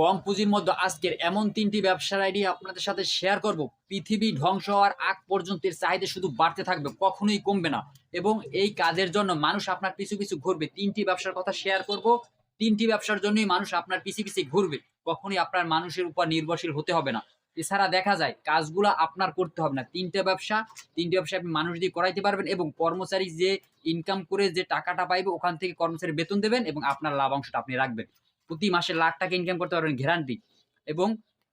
কম পুঁজির মধ্যে আজকের এমন তিনটি ব্যবসার আইডিয়া আপনাদের সাথে শেয়ার করব। পৃথিবী ধ্বংস হওয়ার আগ পর্যন্ত এর চাহিদা শুধু বাড়তে থাকবে, কখনোই কমবে না। এবং এই কাজের জন্য মানুষ আপনার পিছু পিছু ঘুরবে। তিনটি ব্যবসার কথা শেয়ার করব। তিনটি ব্যবসার জন্যই মানুষ আপনার পিছু পিছু ঘুরবে। কখনোই আপনার মানুষের উপর নির্ভরশীল হতে হবে না। এছাড়া দেখা যায়, কাজগুলো আপনার করতে হবে না। তিনটে ব্যবসা তিনটে ব্যবসা আপনি মানুষ দিয়ে করাইতে পারবেন এবং কর্মচারী যে ইনকাম করে যে টাকাটা পাইবে, ওখান থেকে কর্মচারী বেতন দেবেন এবং আপনার লাভাংশটা আপনি রাখবেন। প্রতি মাসে লাখ টাকা ইনকাম করতে পারবেন গ্যারান্টি এবং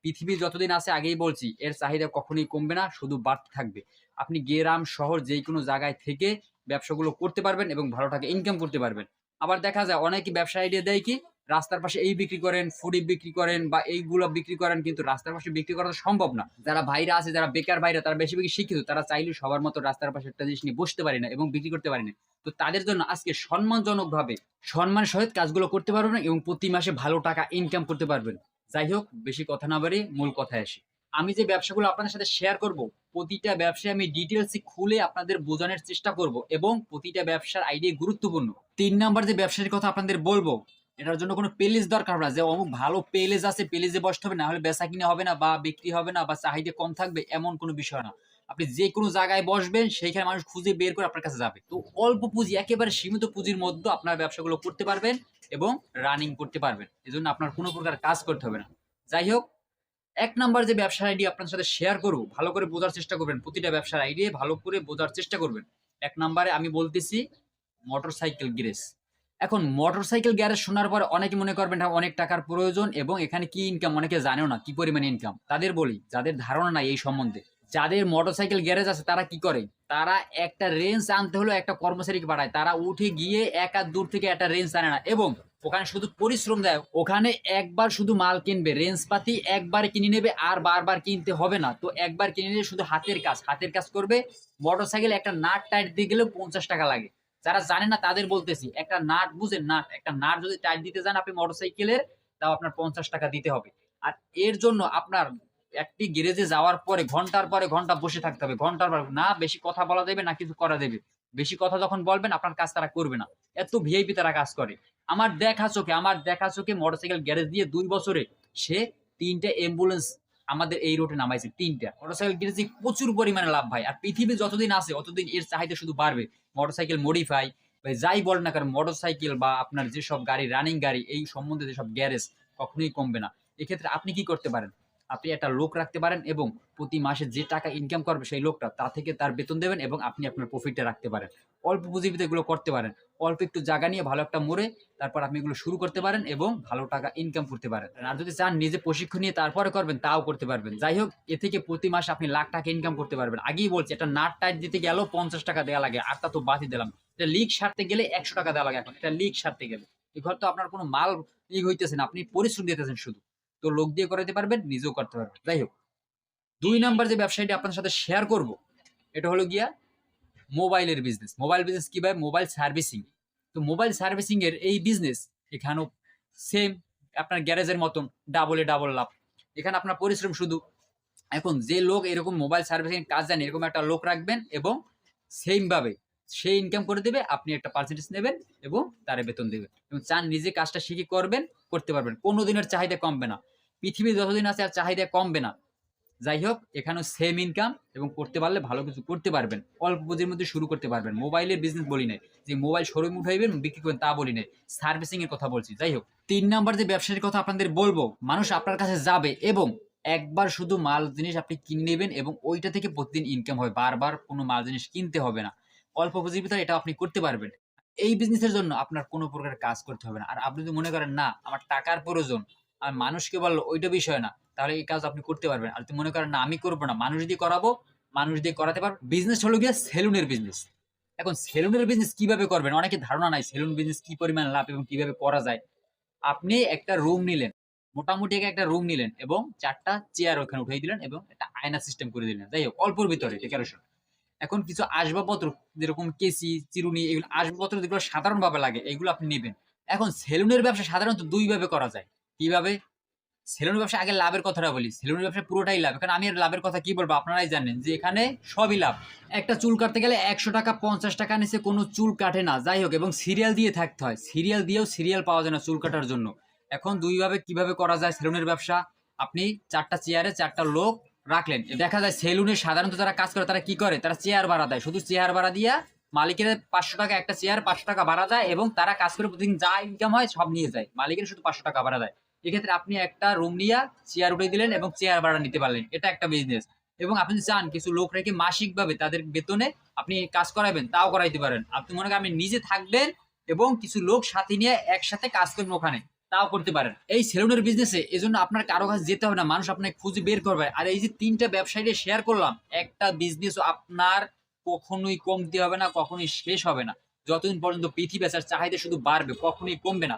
পৃথিবী যতদিন আছে, আগেই বলছি, এর চাহিদা কখনোই কমবে না, শুধু বাড়তে থাকবে। আপনি গ্রাম, শহর যে কোনো জায়গায় থেকে ব্যবসাগুলো করতে পারবেন এবং ভালো টাকা ইনকাম করতে পারবেন। আবার দেখা যায়, অনেকে ব্যবসা আইডিয়া দেয় কি রাস্তার পাশে এই বিক্রি করেন, ফুডি বিক্রি করেন বা এইগুলো বিক্রি করেন কিন্তু রাস্তার পাশে বিক্রি করা সম্ভব না। যারা ভাইরা আছে, যারা বেকার ভাইরা, তারা বেশি বেশি শিক্ষিত, তারা চাইলে সবার মতো রাস্তার পাশে একটা জিনিস নিয়ে বসতে পারে না এবং বিক্রি করতে পারে না। তো তাদের জন্য আজকে সম্মানজনক ভাবে সম্মান সহিত কাজগুলো করতে পারবেন এবং প্রতি মাসে ভালো টাকা ইনকাম করতে পারবেন। যাই হোক, বেশি কথা না বাড়ি মূল কথায় আসি। আমি যে ব্যবসাগুলো আপনাদের সাথে শেয়ার করব, প্রতিটা ব্যবসায় আমি ডিটেলসে খুলে আপনাদের বোঝানোর চেষ্টা করব এবং প্রতিটা ব্যবসার আইডিয়া গুরুত্বপূর্ণ। তিন নাম্বার যে ব্যবসার কথা আপনাদের বলব এটার জন্য কোনো পেলেজ দরকার হবে যে অমুক ভালো পেলেজ আছে পেলেজে বসতে হবে, না হলে বেচা কিনা হবে না বা বিক্রি হবে না বা চাহিদা কম থাকবে, এমন কোনো বিষয় না। আপনি যে কোনো জায়গায় বসবেন, সেইখানে মানুষ খুঁজে বের করে আপনার কাছে যাবে। তো অল্প পুঁজি, একেবারে সীমিত পুঁজির মধ্যে আপনার ব্যবসাগুলো করতে পারবেন এবং রানিং করতে পারবেন। এজন্য আপনার কোনো প্রকার কাজ করতে হবে না। যাই হোক, এক নাম্বার যে ব্যবসার আইডিয়া আপনার সাথে শেয়ার করব, ভালো করে বোঝার চেষ্টা করবেন। প্রতিটা ব্যবসার আইডিয়া ভালো করে বোঝার চেষ্টা করবেন। এক নাম্বারে আমি বলতেছি মোটর সাইকেল গ্যারেজ এখন মোটর সাইকেল গ্যারেজ শোনার পর অনেকে মনে করবেন এটা অনেক টাকার প্রয়োজন এবং এখানে কি ইনকাম অনেকে জানেও না কি পরিমাণে ইনকাম তাদের বলি, যাদের ধারণা নাই এই সম্বন্ধে, যাদের মোটর সাইকেল গ্যারেজ আছে, তারা কি করে? তারা একটা রেঞ্জ আনতে হলো একটা কর্মচারীকে পাঠায় তারা উঠে গিয়ে এক আর দূর থেকে একটা রেঞ্জ আনে না এবং ওখানে শুধু পরিশ্রম দেয়। ওখানে একবার শুধু মাল কিনবে রেঞ্জ পাতি একবার কিনে নেবে আর বারবার কিনতে হবে না। তো একবার কিনে নিলে শুধু হাতের কাজ। হাতের কাজ করবে মোটর সাইকেল একটা নাট টাইট দিয়ে গেলেও পঞ্চাশ টাকা লাগে। যারা জানে না তাদের বলতেছি, একটা নাট বুঝেন নাট একটা নাট যদি টাইট দিতে যান আপনি মোটর সাইকেলের তাও আপনার পঞ্চাশ টাকা দিতে হবে। আর এর জন্য আপনার একটি গ্যারেজে যাওয়ার পরে ঘণ্টার পরে ঘণ্টা বসে থাকতে হবে। ঘণ্টার পর না বেশি কথা বলা দেবে না কিছু করা দেবে বেশি কথা যখন বলবেন আপনার কাজ তারা করবে না। এত ভিআইপি তারা কাজ করে। আমার দেখা চোখে, আমার দেখা চোখে মোটরসাইকেল গ্যারেজ দিয়ে দুই বছরে সে তিনটে অ্যাম্বুলেন্স আমাদের এই রোডে নামাইছে তিনটা। মোটরসাইকেল কিনেছি, প্রচুর পরিমাণে লাভ ভাই। আর পৃথিবী যতদিন আছে, অতদিন এর চাহিদা শুধু বাড়বে। মোটরসাইকেল মডিফাই বা যাই বল না কারণ মোটরসাইকেল বা আপনার যেসব গাড়ি রানিং গাড়ি, এই সম্বন্ধে যেসব গ্যারেজ কখনোই কমবে না। এক্ষেত্রে আপনি কি করতে পারেন? আপনি একটা লোক রাখতে পারেন এবং প্রতি মাসে যে টাকা ইনকাম করবে সেই লোকটা, তা থেকে তার বেতন দেবেন এবং আপনি আপনার প্রফিটটা রাখতে পারেন। অল্প পুঁজিবিতে এগুলো করতে পারেন। অল্প একটু জায়গা নিয়ে ভালো একটা মোড়ে তারপর আপনি এগুলো শুরু করতে পারেন এবং ভালো টাকা ইনকাম করতে পারেন। আর যদি চান নিজে প্রশিক্ষণ নিয়ে তারপরে করবেন, তাও করতে পারবেন। যাই হোক, এ থেকে প্রতি মাসে আপনি লাখ টাকা ইনকাম করতে পারবেন। আগেই বলছি, একটা নাট টাইট দিতে গেলেও পঞ্চাশ টাকা দেওয়া লাগে। আর তা তো বাতি দিলাম। এটা লিক সারতে গেলে একশো টাকা দেওয়া লাগে এখন। এটা লিক সারতে গেলে। এই ঘর তো আপনার কোনো মাল লিক হইতেছে না, আপনি পরিশ্রম দিতেছেন শুধু। তো লোক দিয়ে করাতে পারবেন, নিজেও করতে পারবেন। যাই হোক, দুই নাম্বার যে ব্যবসায়ীটি আপনার সাথে শেয়ার করব, এটা হলো গিয়া মোবাইলের বিজনেস মোবাইল বিজনেস কীভাবে মোবাইল সার্ভিসিং তো মোবাইল সার্ভিসিং এর এই বিজনেস এখানেও সেম আপনার গ্যারেজের মতন ডাবলে ডাবল লাভ। এখানে আপনার পরিশ্রম শুধু। এখন যে লোক এরকম মোবাইল সার্ভিসিং কাজ জানে, এরকম একটা লোক রাখবেন এবং সেম ভাবে সে ইনকাম করে দেবে, আপনি একটা পার্সেন্টেজ নেবেন এবং তারে বেতন দেবেন। এবং চান নিজে কাজটা শিখে করবেন, করতে পারবেন। কোনো দিনের চাহিদা কমবে না। পৃথিবী যতদিন আছে আর চাহিদা কমবে না। যাই হোক, এখানেও সেম ইনকাম এবং করতে পারলে ভালো কিছু করতে পারবেন। অল্প পুঁজির মধ্যে শুরু করতে পারবেন। মোবাইলের বিজনেস বলি নাই। যে মোবাইল শোরুম উঠাইবেন, বিক্রি করবেন তা বলি নাই। সার্ভিসিং এর কথা বলছি। যাই হোক, তিন নাম্বার যে ব্যবসার কথা আপনাদের বলব, মানুষ আপনার কাছে যাবে এবং একবার শুধু মাল জিনিস আপনি কিনে নেবেন এবং ওইটা থেকে প্রতিদিন ইনকাম হয়। বারবার কোনো মাল জিনিস কিনতে হবে না। অল্প পুঁজির এটা আপনি করতে পারবেন। এই বিজনেসের জন্য আপনার কোনো প্রকার কাজ করতে হবে না। আর আপনি যদি মনে করেন, না, আমার টাকার প্রয়োজন, আর মানুষকে বলল ওইটা বিষয় না, তাহলে এই কাজ আপনি করতে পারবেন। আর মনে করেন, না, আমি করব না, মানুষ দিয়ে করাবো, মানুষ দিয়ে করাতে পারব বিজনেস হলো গিয়ে সেলুনের বিজনেস এখন সেলুনের বিজনেস কীভাবে করবেন? অনেকে ধারণা নাই সেলুন বিজনেস কি পরিমাণ লাভ এবং কীভাবে করা যায়। আপনি একটা রুম নিলেন, মোটামুটি একটা রুম নিলেন এবং চারটা চেয়ার ওখানে উঠাই দিলেন এবং একটা আয়না সিস্টেম করে দিলেন। যাই হোক, অল্পর ভিতরে ডেকোরেশন এখন কিছু আসবাবপত্র, যেরকম কেসি, চিরুনি, এগুলো আসবাবপত্র যেগুলো সাধারণভাবে লাগে, এগুলো আপনি নেবেন। এখন সেলুনের ব্যবসা সাধারণত দুইভাবে করা যায়। কীভাবে? সেলুনের ব্যবসা আগে লাভের কথাটা বলি। সেলুনের ব্যবসা পুরোটাই লাভ। এখানে আমি আর লাভের কথা কি বলব, আপনারাই জানেন যে এখানে সবই লাভ। একটা চুল কাটতে গেলে একশো টাকা, পঞ্চাশ টাকা নিচে কোনো চুল কাটে না। যাই হোক, এবং সিরিয়াল দিয়ে থাকতে হয়। সিরিয়াল দিয়েও সিরিয়াল পাওয়া যায় না চুল কাটার জন্য। এখন দুইভাবে কীভাবে করা যায় সেলুনের ব্যবসা? আপনি চারটা চেয়ারে চারটা লোক রাখলেন। দেখা যায় সেলুনে সাধারণত যারা কাজ করে, তারা কি করে? তারা চেয়ার ভাড়া দেয়। শুধু চেয়ার ভাড়া দিয়া মালিকের পাঁচশো টাকা একটা চেয়ার পাঁচশো টাকা ভাড়া দেয় এবং তারা কাজ করে প্রতিদিন যা ইনকাম হয় সব নিয়ে যায়। মালিকের শুধু পাঁচশো টাকা ভাড়া দেয়। এক্ষেত্রে আপনি একটা রুম নিয়ে চেয়ার উঠে দিলেন এবং চেয়ার ভাড়া নিতে পারলেন। এটা একটা বিজনেস এবং আপনি চান কিছু লোক রেখে মাসিকভাবে তাদের বেতনে আপনি কাজ করাবেন, তাও করাইতে পারেন। আপনি মনে করেন আপনি নিজে থাকবেন এবং কিছু লোক সাথে নিয়ে একসাথে কাজ করবেন ওখানে। তাও করতে পারেন। এই সেলুনের বিজনেসে এই জন্য আপনার কারও কাছে যেতে হবে না, মানুষ আপনাকে খুঁজে বের করবে। আর এই যে তিনটা ব্যবসায়ীরা শেয়ার করলাম, একটা বিজনেস আপনার কখনোই কমতে হবে না, কখনোই শেষ হবে না। যতদিন পর্যন্ত পৃথিবী আছে চাহিদা শুধু বাড়বে, কখনোই কমবে না।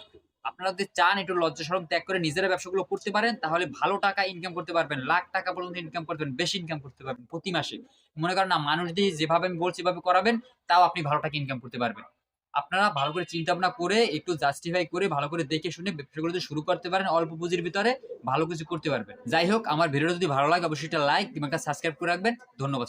আপনারা যদি চান একটু লজ্জা সরম ত্যাগ করে নিজেরা ব্যবসাগুলো করতে পারেন, তাহলে ভালো টাকা ইনকাম করতে পারবেন, লাখ টাকা পর্যন্ত ইনকাম করতে পারবেন বেশি ইনকাম করতে পারবেন প্রতি মাসে। মনে করেন না, মানুষ দিয়ে যেভাবে আমি বলছি, এভাবে করাবেন, তাও আপনি ভালো টাকা ইনকাম করতে পারবেন। আপনারা ভালো করে চিন্তা ভাবনা করে একটু জাস্টিফাই করে ভালো করে দেখে শুনে ব্যবসাগুলো যদি শুরু করতে পারেন অল্প পুঁজির ভিতরে, ভালো কিছু করতে পারবেন যাই হোক, আমার ভিডিওটা যদি ভালো লাগে, অবশ্যই একটা লাইক এবং একটা সাবস্ক্রাইব করে রাখবেন ধন্যবাদ।